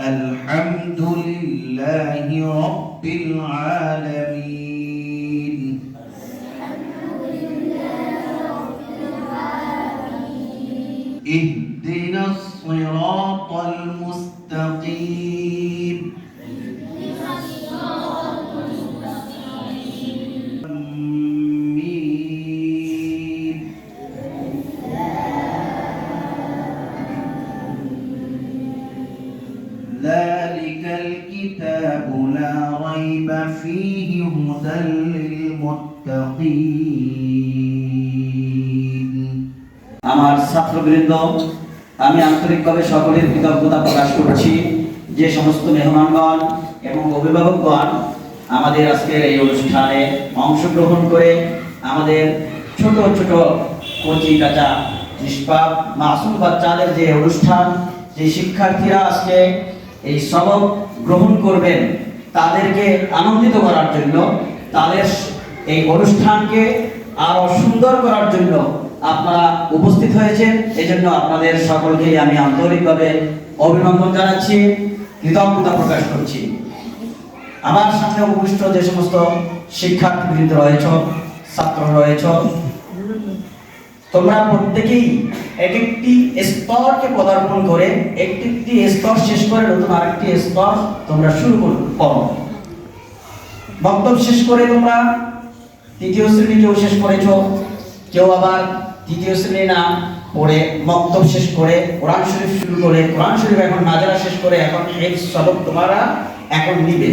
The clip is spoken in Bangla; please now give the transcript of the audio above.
الحمد لله رب العالمين اهدنا الصراط المستقيم ذلك الكتاب لا ريب فيه هدى للمتقين আমার ছাত্রবৃন্দ আমি আন্তরিকভাবে সকলের কৃতজ্ঞতা প্রকাশ করছি যে সমস্ত মেহমানগণ এবং অভিভাবকগণ আমাদের আজকের এই অনুষ্ঠানে অংশগ্রহণ করে আমাদের ছোট ছোট কচি কাঁচা নিষ্পাপ মাসুম বাচ্চাদের যে অনুষ্ঠান যে শিক্ষার্থীরা আজকে এই সবক গ্রহণ করবেন, তাদেরকে আনন্দিত করার জন্য, তাদের এই অনুষ্ঠানকে আরও সুন্দর করার জন্য আপনারা উপস্থিত হয়েছেন। এজন্য আপনাদের সকলকে আমি আন্তরিকভাবে অভিনন্দন জানাচ্ছি, কৃতজ্ঞতা প্রকাশ করছি। আমার সামনে উপবিষ্ট যে সমস্ত শিক্ষার্থীবৃন্দ রয়েছ, ছাত্র রয়েছ তোমরা প্রত্যেকেই এক একটি স্তরকে পদার্পণ করে একটি একটি স্তর শেষ করে নতুন আরেকটি স্তর তোমরা শুরু কর- বক্তব্য শেষ করে তোমরা তৃতীয় শ্রেণি কেউ শেষ করেছ, কেউ আবার তৃতীয় শ্রেণি না পড়ে বক্তব্য শেষ করে কোরআন শরীফ শুরু করে, কোরআন শরীফ এখন নাজারা শেষ করে, এখন এই সবক তোমরা এখন নিবে।